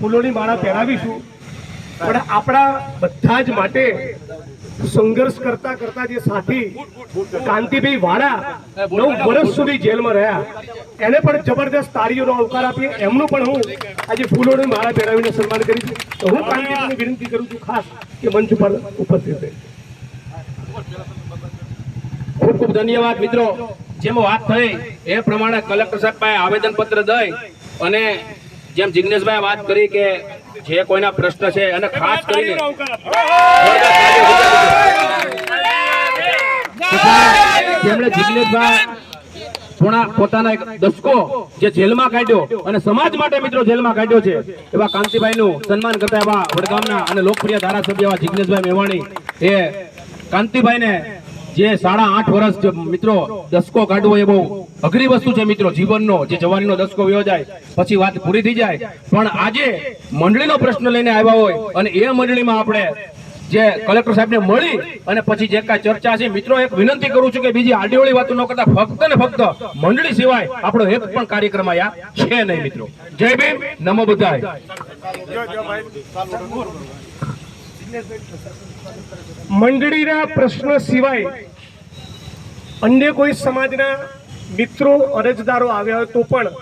ફૂલોની માળા પહેરાવીશું. પણ આપણા બધા જ માટે સંઘર્ષ કરતા કરતા જે સાથી કાંતિભાઈ વાળા નવ વર્ષ સુધી જેલમાં રહ્યા, એને પણ જબરદસ્ત તાળીઓનો અવકાર આપીએ. એમનું પણ હું આજે ફૂલોની માળા પહેરાવીને સન્માન કરીશ તો હું કાંતિભાઈને વિનંતી કરું છું ખાસ કે મંચ પર ઉપસ્થિત ખૂબ ખૂબ ધન્યવાદ મિત્રો. જેમ વાત થઈ એ પ્રમાણે કલેક્ટર સાહેબ પાસે આવેદન પત્ર દઈ અને જેમ જિગ્નેશભાઈ વાત કરી કે જે કોઈના પ્રશ્ન છે અને ખાસ કરીને જેમણે જિગ્નેશભાઈ પોણા પોતાના એક દસકો જે જેલમાં કાઢ્યો અને સમાજ માટે મિત્રો જેલમાં કાઢ્યો છે એવા કાંતિભાઈનું સન્માન કરતા એવા વડગામના અને લોકપ્રિય ધારાસભ્ય એવા જિગ્નેશભાઈ મેવાણી એ કાંતિભાઈને જે સાડા આઠ વર્ષ જે મિત્રો દસકો કાઢવો એ બહુ અઘરી વસ્તુ છે મિત્રો જીવનનો. જે જવાનીનો દસકો વયો જાય પછી વાત પૂરી થઈ જાય. પણ આજે મંડળીનો પ્રશ્ન લઈને આવ્યા હોય અને એ મંડળીમાં આપણે જે કલેક્ટર સાહેબને મળી અને પછી જે કાંઈ ચર્ચા છે, મિત્રો, એક વિનંતી કરું છું કે બીજી આડીઓળી વાતો ન કરતા, ફક્ત ને ફક્ત મંડળી સિવાય આપણો એક પણ કાર્યક્રમ આયા છે નહીં, મિત્રો. જય ભીમ, નમો બધાય મંડળીના પ્રશ્ન સિવાય અન્ય કોઈ સમાજના મિત્રો અરજદારો આવ્યા હોય તો પણ